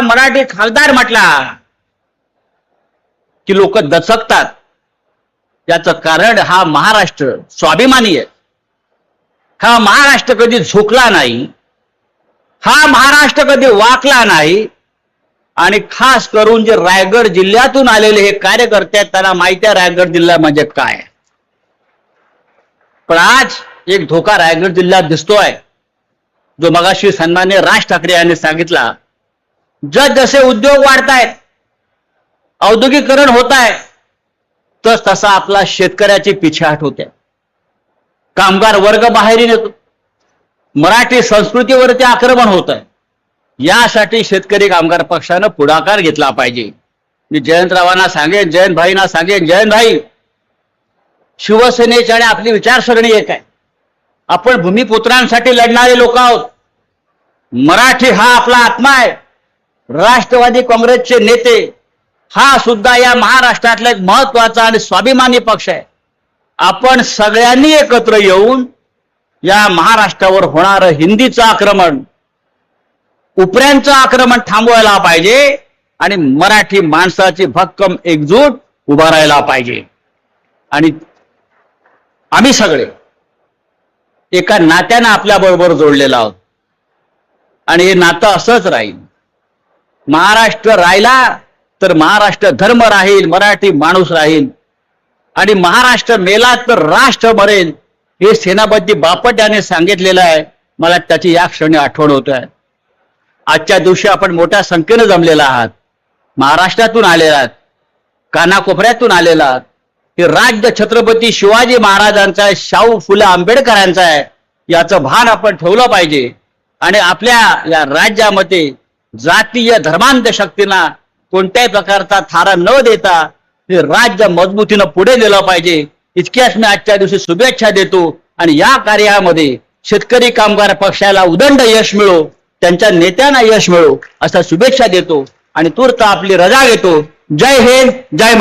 मराठी खासदार म्हटला की लोक दचकतात. याचं कारण हा महाराष्ट्र स्वाभिमानी आहे. हा महाराष्ट्र कधी झुकला नाही हा महाराष्ट्र कधी वाकला नाही आणि खास करून जे रायगड जिल्ह्यातून आलेले हे कार्यकर्ते आहेत त्यांना माहिती आहे रायगड जिल्हा म्हणजे काय. पण आज एक धोका रायगड जिल्ह्यात दिसतोय. जो मगाशी सन्मान्य राज ठाकरे यांनी सांगितला जस जसे उद्योग वाढतायत औद्योगिकरण होत आहे तस तसा आपला शेतकऱ्याची पिछाट होते. कामगार वर्ग बाहेरील येतो. मराठी संस्कृतीवरती आक्रमण होत आहे यासाठी शेतकरी कामगार पक्षानं पुढाकार घेतला पाहिजे. मी जयंतरावांना सांगेन जयंत भाईना सांगेन जयंत भाई शिवसेनेची आणि आपली विचारसरणी एक आहे. आपण भूमिपुत्रांसाठी लढणारे लोक आहोत. मराठी हा आपला आत्मा आहे. राष्ट्रवादी काँग्रेसचे नेते हा सुद्धा या महाराष्ट्रातला एक महत्त्वाचा आणि स्वाभिमानी पक्ष आहे. आपण सगळ्यांनी एकत्र येऊन या महाराष्ट्रावर होणारं हिंदीचं आक्रमण उपऱ्यांचं आक्रमण थांबवायला पाहिजे आणि मराठी माणसाची भक्कम एकजूट उभा राहायला पाहिजे. आणि आम्ही सगळे एका नात्यानं आपल्या बरोबर जोडलेला आहोत. आणि हे नातं असंच राहील. महाराष्ट्र राहिला तर महाराष्ट्र धर्म राहील मराठी माणूस राहील. आणि महाराष्ट्र मेला तर राष्ट्र मरेल हे सेनापती बापट याने सांगितलेलं आहे. मला त्याची या क्षणी आठवण होत आहे. आजच्या दिवशी आपण मोठ्या संख्येनं जमलेला आहात. महाराष्ट्रातून आलेला आहात. कानाकोपऱ्यातून आलेला आहात. हे राज्य छत्रपती शिवाजी महाराजांचा आहे शाहू फुले आंबेडकरांचा आहे. याचं भान आपण ठेवलं पाहिजे. आणि आपल्या या राज्यामध्ये जातीय धर्मांत शक्तींना कोणत्याही प्रकारचा थारा न देता हे राज्य मजबूतीनं पुढे नेलं पाहिजे. इतक्याच मी आजच्या दिवशी शुभेच्छा देतो आणि या कार्यामध्ये शेतकरी कामगार पक्षाला उदंड यश मिळो त्यांच्या नेत्यांना यश मिळो असा शुभेच्छा देतो आणि तूर्त आपली रजा घेतो. जय हिंद जय मा